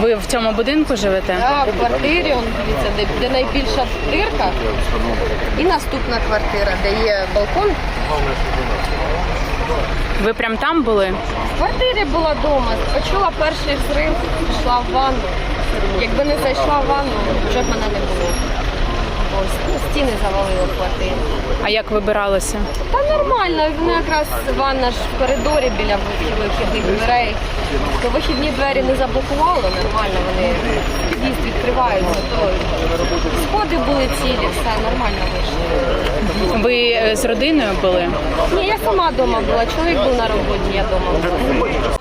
Ви в цьому будинку живете? Да, в квартирі, он, дивіться, де, де найбільша дирка. І наступна квартира, де є балкон. Ви прям там були? В квартирі була вдома, почула перший взрив, пішла в ванну. Якби не зайшла в ванну, вже б мене не було. Ось, ну, стіни завалило в квартирі. А як вибиралися? Та нормально, вони якраз ванна ж в коридорі біля вихідних дверей. То вихідні двері не заблокувало, нормально вони під'їзд відкриваються, то сходи були цілі, все нормально вийшло. Ви е, з родиною були? Ні, я сама вдома була, чоловік був на роботі, я вдома була.